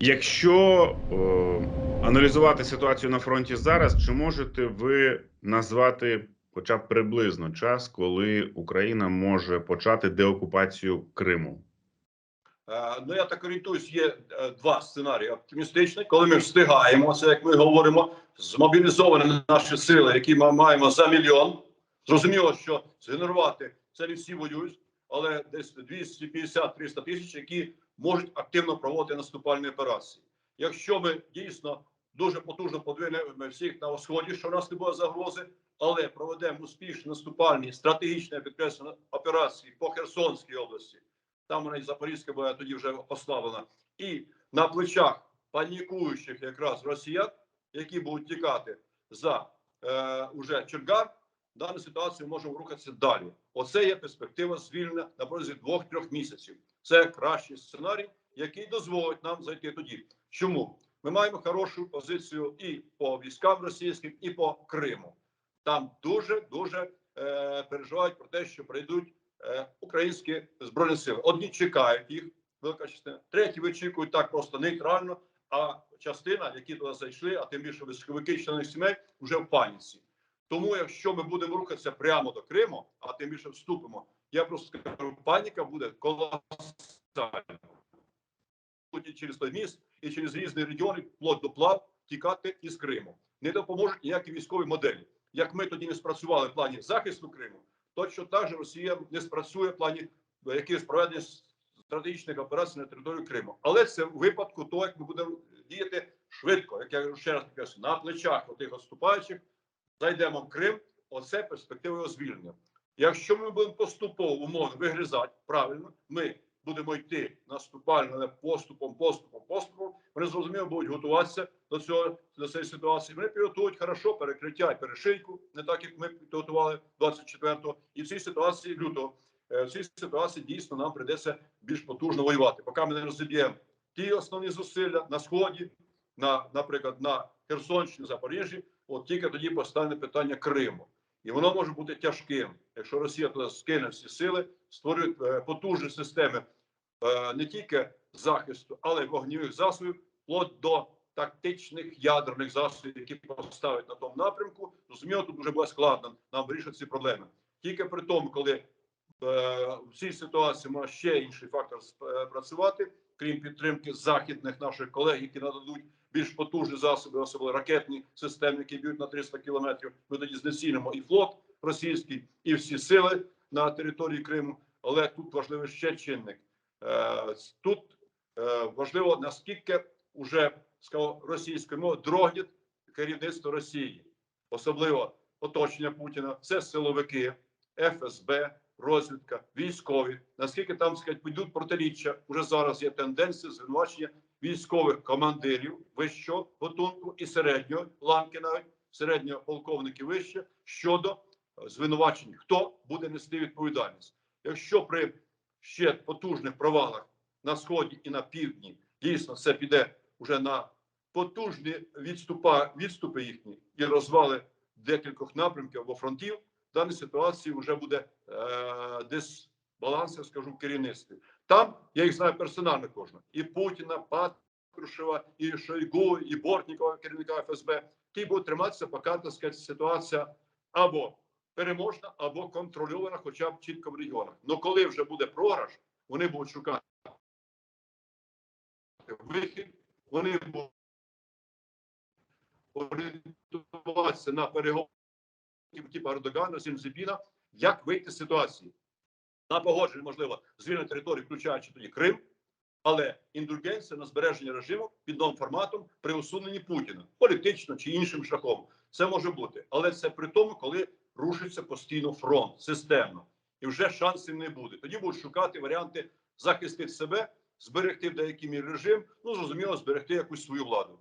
Якщо е, аналізувати ситуацію на фронті зараз, чи можете ви назвати хоча б приблизно час, коли Україна може почати деокупацію Криму? Е, Ну, я так орієнтуюсь, є е, два сценарії оптимістичні, коли ми встигаємо, це як ми говоримо, змобілізовані наші сили, які ми маємо за мільйон. Зрозуміло, що згенерувати це не всі воюють, але десь 250-300 тисяч, які можуть активно проводити наступальні операції. Якщо ми дійсно дуже потужно подвинемо всіх на сході, що в нас не буде загрози, але проведемо успішні наступальні стратегічні я операції по Херсонській області, там вона і Запорізька була тоді вже поставлена, і на плечах панікуючих якраз росіян, які будуть тікати за е, уже Чергар, дана ситуація може рухатися далі. Оце є перспектива звільнення на протязі двох-трьох місяців. Це кращий сценарій, який дозволить нам зайти тоді. Чому ми маємо хорошу позицію і по військам російським, і по Криму. Там дуже дуже е, переживають про те, що прийдуть е, українські збройні сили. Одні чекають їх, велика частина. Треті вичікують так просто нейтрально. А частина, які туди зайшли, а тим більше військовики членів сімей, вже в паніці. Тому, якщо ми будемо рухатися прямо до Криму, а тим більше вступимо, я просто скажу, паніка буде колосальна. Через той міст і через різні регіони, вплоть до плав, тікати із Криму. Не допоможуть ніякі військові моделі. Як ми тоді не спрацювали в плані захисту Криму, точно так же Росія не спрацює в плані е, якихось проведення стратегічних операцій на території Криму. Але це в випадку того, як ми будемо діяти швидко, як я ще раз кажу, на плечах отих відступаючих зайдемо в Крим. Оце перспектива його звільнення. Якщо ми будемо поступово умовно вигризати правильно, ми будемо йти наступально, але поступом, поступом, поступом. Вони зрозуміло будуть готуватися до цього до цієї ситуації. Вони підготують хорошо перекриття і перешийку, не так як ми підготували 24-го. І в цій ситуації лютого е, в цій ситуації дійсно нам прийдеться більш потужно воювати. Поки ми не розіб'ємо ті основні зусилля на сході, на, наприклад, на Херсонщині, Запоріжжі, от тільки тоді постане питання Криму. І воно може бути тяжким, якщо Росія туди скине всі сили, створює е, потужні системи е, не тільки захисту, але й вогневих засобів, вплоть до тактичних ядерних засобів, які поставить на тому напрямку. Зрозуміло, тут вже буде складно нам вирішити ці проблеми. Тільки при тому, коли е, в цій ситуації може ще інший фактор працювати, крім підтримки західних наших колег, які нададуть більш потужні засоби, особливо ракетні системи, які б'ють на 300 кілометрів. Ми тоді знецінимо і флот російський, і всі сили на території Криму. Але тут важливий ще чинник. Е, Тут е, важливо наскільки вже сказав російською мовою дрогнять керівництво Росії, особливо оточення Путіна. Це силовики, ФСБ, розвідка, військові. Наскільки там сказать, підуть протиріччя? Уже зараз є тенденція звинувачення військових командирів вищого готунку і середньої ланки, навіть середнього полковників вище щодо е, звинувачень, хто буде нести відповідальність. Якщо при ще потужних провалах на сході і на півдні дійсно це піде вже на потужні відступа, відступи їхні і розвали декількох напрямків або фронтів, в даній ситуації вже буде е, десь баланс, я скажу, в керівництві. Там я їх знаю персонально кожного. І Путіна, Патрушева, і Шойгу, і Бортнікова, керівника ФСБ. Ті будуть триматися, поки так сказати, ситуація або переможна, або контрольована, хоча б чітко в регіонах. Ну коли вже буде програш, вони будуть шукати вихід, вони будуть орієнтуватися на переговори типу Ердогана, Сінзепіна, як вийти з ситуації на погодження, можливо, звільнення території, включаючи тоді Крим, але індульгенція на збереження режиму під новим форматом при усуненні Путіна, політично чи іншим шляхом. Це може бути, але це при тому, коли рушиться постійно фронт системно, і вже шансів не буде. Тоді будуть шукати варіанти захистити себе, зберегти в деякій мірі режим, ну зрозуміло, зберегти якусь свою владу.